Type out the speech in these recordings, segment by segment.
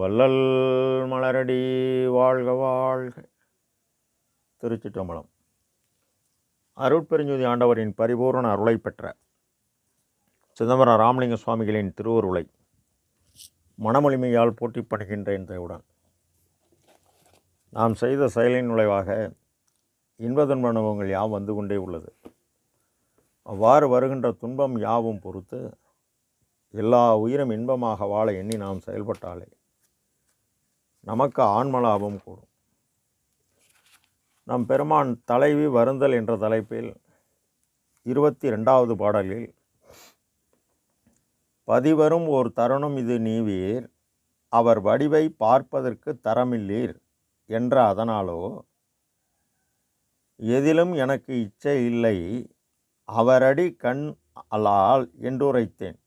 வள்ளல் மலரடி வாழ்க வாழ்க. திருச்சிற்றம்பலம். அருட்பெருஞ்சோதி ஆண்டவரின் பரிபூரண அருளை பெற்ற சிதம்பரம் ராமலிங்க சுவாமிகளின் திருவருளை மனமொழிமையால் போட்டி படுகின்ற இன்றையுடன் நாம் செய்த செயலின் நுழைவாக இன்பதுன்ப அனுபவங்கள் யாவும் வந்து கொண்டே உள்ளது. அவ்வாறு வருகின்ற துன்பம் யாவும் பொறுத்து எல்லா உயிரும் இன்பமாக வாழ எண்ணி நாம் செயல்பட்டாலே நமக்கு ஆன்மலாபம் கூடும். நம் பெருமான் தலைவி வருந்தல் என்ற தலைப்பில் இருபத்தி ரெண்டாவது பாடலில் பதிவரும் ஓர் தருணம் இது நீவீர் அவர் வடிவை பார்ப்பதற்கு தரமில்லீர் என்ற அதனாலோ எதிலும் எனக்கு இச்சை இல்லை அவரடி கண் அலால் என்றுரைத்தேன்.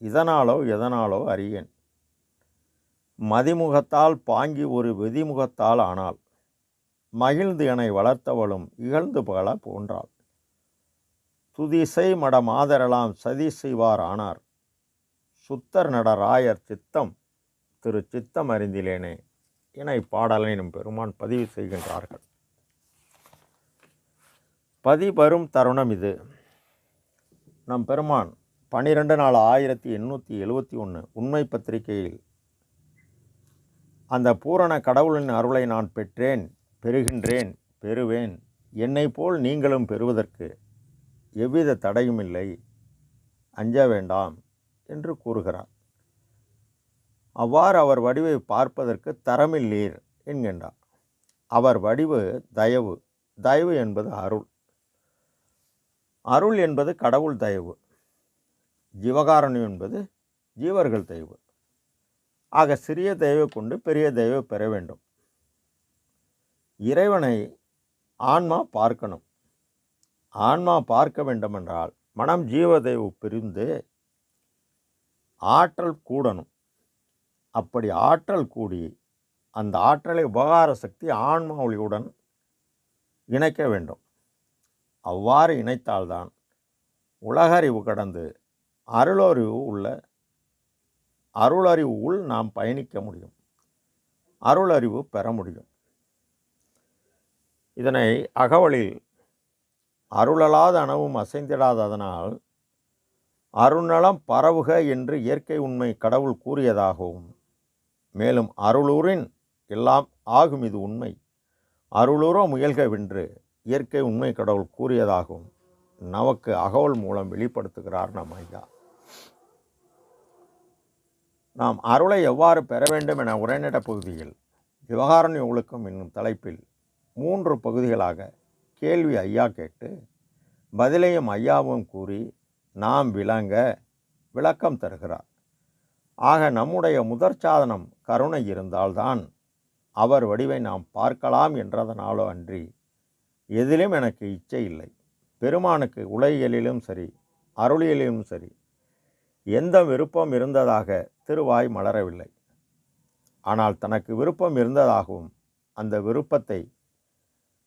இதனாலோ எதனாலோ அறியேன். மதிமுகத்தால் பாங்கி ஒரு வெதிமுகத்தால் ஆனாள். மகிழ்ந்து என வளர்த்தவளும் இகழ்ந்து பகல போன்றாள். துதிசை மட மாதரெல்லாம் சதி செய்வார் ஆனார். சுத்தர் நட ராயர் சித்தம் திரு சித்தம் அறிந்திலேனே என இப்பாடலினும் பெருமான் பதிவு செய்கின்றார்கள். பதிவரும் தருணம் இது. நம் பெருமான் பனிரெண்டு நாள் ஆயிரத்தி எண்ணூற்றி எழுபத்தி ஒன்று உண்மை பத்திரிகையில் அந்த பூரண கடவுளின் அருளை நான் பெற்றேன் பெறுகின்றேன் பெறுவேன். என்னை போல் நீங்களும் பெறுவதற்கு எவ்வித தடையும் இல்லை. அஞ்ச வேண்டாம் என்று கூறுகிறார். அவ்வாறு அவர் வடிவை பார்ப்பதற்கு தரமில்லீர் என்கின்றார். அவர் வடிவு தயவு தயவு என்பது அருள். அருள் என்பது கடவுள் தயவு. ஜீவகாரணம் என்பது ஜீவர்கள் தயவு. ஆக சிறிய தயவை கொண்டு பெரிய தயவை பெற வேண்டும். இறைவனை ஆன்மா பார்க்கணும். ஆன்மா பார்க்க வேண்டுமென்றால் மனம் ஜீவதயவு பிரிந்து ஆற்றல் கூடணும். அப்படி ஆற்றல் கூடி அந்த ஆற்றலை உபகார சக்தி ஆன்மா ஒளியுடன் இணைக்க வேண்டும். அவ்வாறு இணைத்தால்தான் உலகறிவு கடந்து அருளறிவு உள்ள அருளறிவு உள் நாம் பயணிக்க முடியும். அருளறிவு பெற முடியும். இதனை அகவலில் அருளலாத அணவும் அசைந்திடாததனால் அருணலம் பரவுக என்று இயற்கை உண்மை கடவுள் கூறியதாகவும் மேலும் அருளூரின் எல்லாம் ஆகும் இது உண்மை. அருளூரோ முயல்கவென்று இயற்கை உண்மை கடவுள் கூறியதாகவும் நமக்கு அகவல் மூலம் வெளிப்படுத்துகிறார் நம் ஐயா. நாம் அருளை எவ்வாறு பெற வேண்டும் என உரைநட பகுதியில் விவகாரணி ஒழுக்கம் என்னும் தலைப்பில் மூன்று பகுதிகளாக கேள்வி ஐயா கேட்டு பதிலையும் ஐயாவும் கூறி நாம் விளங்க விளக்கம் தருகிறார். ஆக நம்முடைய முதற் சாதனம் கருணை இருந்தால்தான் அவர் வடிவை நாம் பார்க்கலாம் என்றதனாலோ அன்றி எதிலும் எனக்கு இச்சை இல்லை. பெருமானுக்கு உலகியலிலும் சரி அருளியலிலும் சரி எந்த விருப்பம் இருந்ததாக திருவாய் மலரவில்லை. ஆனால் தனக்கு விருப்பம் இருந்ததாகவும் அந்த விருப்பத்தை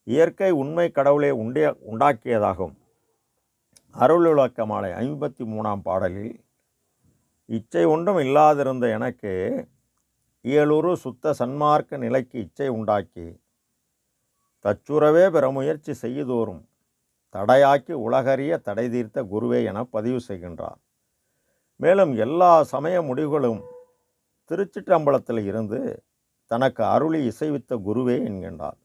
இயற்கை உண்மை கடவுளே உண்டே உண்டாக்கியதாகவும் அருளுலக்க மாலை ஐம்பத்தி மூணாம் பாடலில் இச்சை ஒன்றும் இல்லாதிருந்த எனக்கு இயலுறு சுத்த சன்மார்க்க நிலைக்கு இச்சை உண்டாக்கி தச்சுறவே பெற முயற்சி செய்யுதோறும் தடையாக்கி உலகறிய தடை தீர்த்த குருவே என பதிவு செய்கின்றார். மேலும் எல்லா சமய முடிவுகளும் திருச்சிற்றம்பலத்தில் இருந்து தனக்கு அருளி இசைவித்த குருவே என்கின்றார்.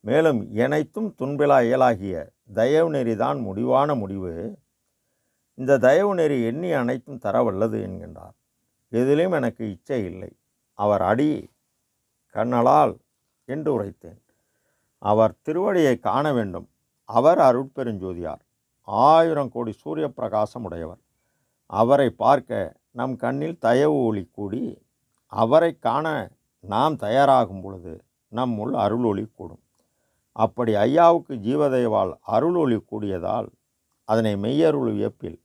மேலும் இணைத்தும் துன்பிலா இயலாகிய தயவு நெறிதான் முடிவான முடிவு. இந்த தயவு நெறி எண்ணி அனைத்தும் தரவல்லது என்கின்றார். எதிலும் எனக்கு இச்சை இல்லை. அவர் அடி கண்ணலால் என்று உரைத்தேன். அவர் திருவடியை காண வேண்டும். அவர் அருட்பெருஞ்சோதியார். ஆயிரம் கோடி சூரிய பிரகாசம் உடையவர். அவரை பார்க்க நம் கண்ணில் தயவு ஒளி கூடி அவரை காண நாம் தயாராகும் பொழுது நம்முள் அருளொளி கூடும். அப்படி ஐயாவுக்கு ஜீவதேவால் அருளொளி கூடியதால் அதனை மெய்யருள் வியப்பில்.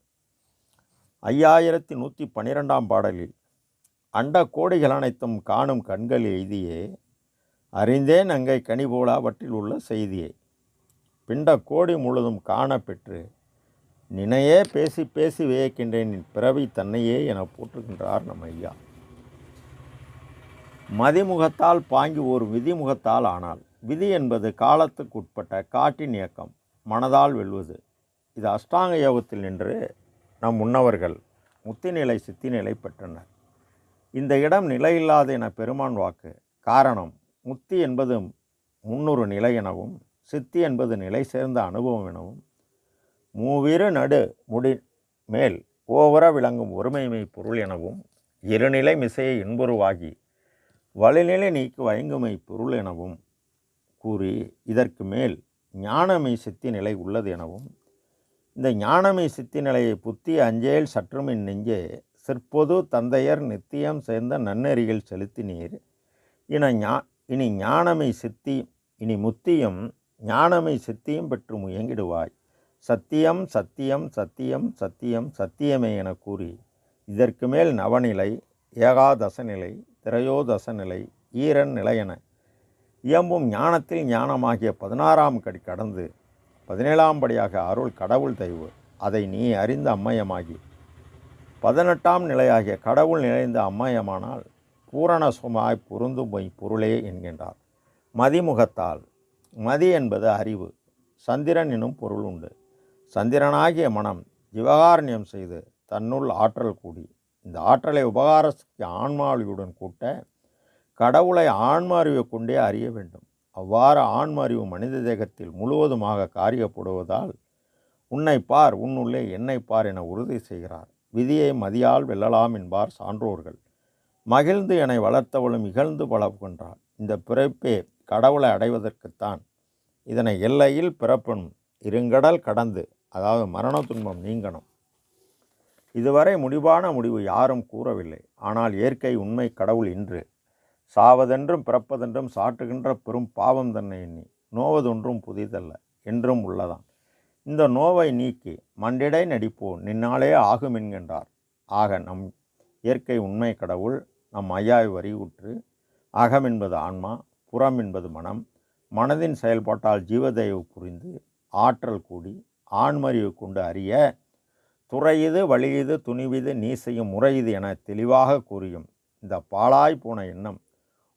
ஐயாயிரத்தி நூற்றி பன்னிரெண்டாம் பாடலில் அண்ட கோடிகள் அனைத்தும் காணும் கண்கள் எய்தியே அறிந்தேன் அங்கை கனிபோல அவற்றில் உள்ள செய்தியை. பிண்ட கோடி முழுதும் காணப்பெற்று நினையே பேசி பேசி வியக்கின்றேன். என் பிறவி தன்னையே என போற்றுகின்றார் நம் ஐயா மதிமுகத்தால் பாங்கி ஒரு விதிமுகத்தால் ஆனால் விதி என்பது காலத்துக்கு உட்பட்ட காட்டின் இயக்கம் மனதால் வெல்வது. இது அஷ்டாங்க யோகத்தில் நின்று நம் முன்னவர்கள் முத்திநிலை சித்திநிலை பெற்றனர். இந்த இடம் நிலையில்லாத என பெருமான் வாக்கு. காரணம் முத்தி என்பது முன்னொரு நிலை எனவும் சித்தி என்பது நிலை சேர்ந்த அனுபவம் எனவும் மூவிரு நடு முடி மேல் ஓவர விளங்கும் ஒருமைமை பொருள் எனவும் இருநிலை மிசையை இன்புருவாகி வழிநிலை நீக்கு வயங்குமை பொருள் எனவும் கூறி இதற்கு மேல் ஞானமை சித்தி நிலை உள்ளது எனவும் இந்த ஞானமை சித்தி நிலையை புத்தி அஞ்சேல் சற்றுமின் நெஞ்சே சிற்பொது தந்தையர் நித்தியம் சேர்ந்த நன்னெறிகள் செலுத்தினீர் இன ஞா இனி ஞானமை சித்தி இனி முத்தியும் ஞானமை சித்தியும் பெற்று முயங்கிடுவாய். சத்தியம் சத்தியம் சத்தியம் சத்தியம் சத்தியமே என கூறி இதற்கு மேல் நவநிலை ஏகாதச நிலை திரையோதச நிலை ஈரன் நிலை என இயம்பும் ஞானத்தில் ஞானமாகிய பதினாறாம் கடி கடந்து பதினேழாம் படியாக அருள் கடவுள் தெய்வு அதை நீ அறிந்த அம்மயமாகி. பதினெட்டாம் நிலையாகிய கடவுள் நிறைந்த அம்மயமானால் பூரண சுமாய் பொருந்தும் பொய் பொருளே என்கின்றார். மதிமுகத்தால் மதி என்பது அறிவு சந்திரன் எனும் பொருள் உண்டு. சந்திரனாகிய மனம் ஜிவகாரண்யம் செய்து தன்னுள் ஆற்றல் கூடி இந்த ஆற்றலை உபகார ஆன்மாவளியுடன் கூட்ட கடவுளை ஆன்ம அறிவை கொண்டே அறிய வேண்டும். அவ்வாறு ஆன்ம அறிவு மனித தேகத்தில் முழுவதுமாக காரியப்படுவதால் உன்னை பார் உன்னுள்ளே என்னை பார் என உறுதி செய்கிறார். விதியை மதியால் வெல்லலாம் என்பார் சான்றோர்கள். மகிழ்ந்து என்னை வளர்த்தவளும் இகழ்ந்து பழகுகின்றார் இந்த பிறப்பே கடவுளை அடைவதற்குத்தான் இதனை எல்லையில் பிறப்பனும் இருங்கடல் கடந்து அதாவது மரண துன்பம் நீங்கணும். இதுவரை முடிவான முடிவு யாரும் கூறவில்லை. ஆனால் இயற்கை உண்மை கடவுள் இன்று. சாவதென்றும் பிறப்பதென்றும் சாட்டுகின்ற பெரும் பாவம் தன்னை எண்ணி. நோவதொன்றும் புதிதல்ல. என்றும் உள்ளதான் இந்த நோவை நீக்கி மண்டிடை நடிப்போம். நின்னாலே ஆகும் என்கின்றார். ஆக நம் இயற்கை உண்மை கடவுள் நம் ஐயாவை வரிவுற்று அகம் என்பது ஆன்மா புறம் என்பது மனம். மனதின் செயல்பாட்டால் ஜீவதயவு புரிந்து ஆற்றல் கூடி ஆண்மறிவு கொண்டு அறிய துறையுது வழியுது துணிவிது நீ செய்யும் முறையுது என தெளிவாக கூறியும் இந்த பாழாய் போன எண்ணம்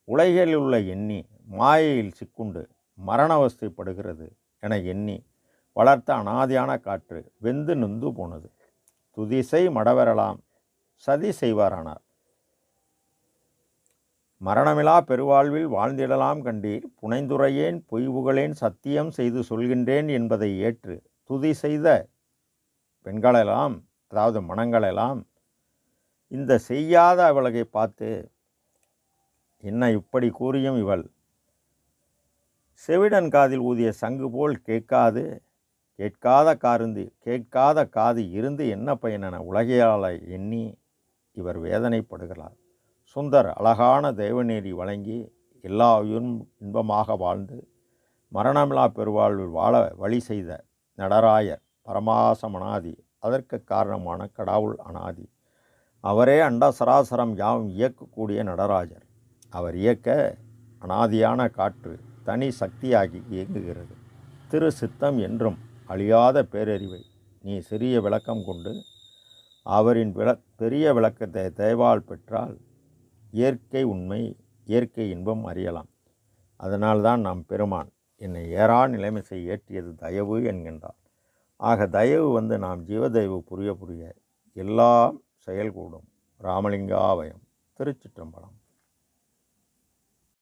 உலகில் உள்ள எண்ணி மாயையில் சிக்குண்டு மரணவஸ்தைப்படுகிறது என எண்ணி வளர்த்த அனாதியான காற்று வெந்து நொந்து போனது. துதிசை மடவரலாம் சதி செய்வாரானார். மரணமிலா பெருவாழ்வில் வாழ்ந்திடலாம் கண்டீர் புனைந்துரையேன் பொய்வுகளேன் சத்தியம் செய்து சொல்கின்றேன் என்பதை ஏற்று துதி செய்த பெண்களெல்லாம் அதாவது மனங்களெல்லாம் இந்த செய்யாத அவளகை பார்த்து என்ன இப்படி கூறியும் இவள்? செவிடன் காதில் ஊதிய சங்கு போல் கேட்காது கேட்காத காருந்து கேட்காத காது இருந்து என்ன பயனென உலகையால் எண்ணி இவர் வேதனைப்படுகிறார். சுந்தர் அழகான தேவநேரி வழங்கி எல்லா இன்பமாக வாழ்ந்து மரணமில்லா பெருவாழ்வில் வாழ வழி செய்த நடராயர் பரமாசம் அனாதி அதற்கு காரணமான கடவுள் அனாதி. அவரே அண்ட சராசரம் யாவும் இயக்கக்கூடிய நடராஜர். அவர் இயக்க அனாதியான காற்று தனி சக்தியாகி இயங்குகிறது. திரு சித்தம் என்றும் அழியாத பேரறிவை நீ சிறிய விளக்கம் கொண்டு அவரின் விள பெரிய விளக்கத்தை தேவால் பெற்றால் இயற்கை உண்மை இயற்கை இன்பம் அறியலாம். அதனால்தான் நாம் பெருமான். என்னை ஏறா நிலைமிசை ஏற்றியது தயவு என்கின்றார். ஆக தயவு வந்து நாம் ஜீவதயவு புரிய புரிய எல்லாம் செயல்கூடும். ராமலிங்காவயம் திருச்சிற்றம்பலம்.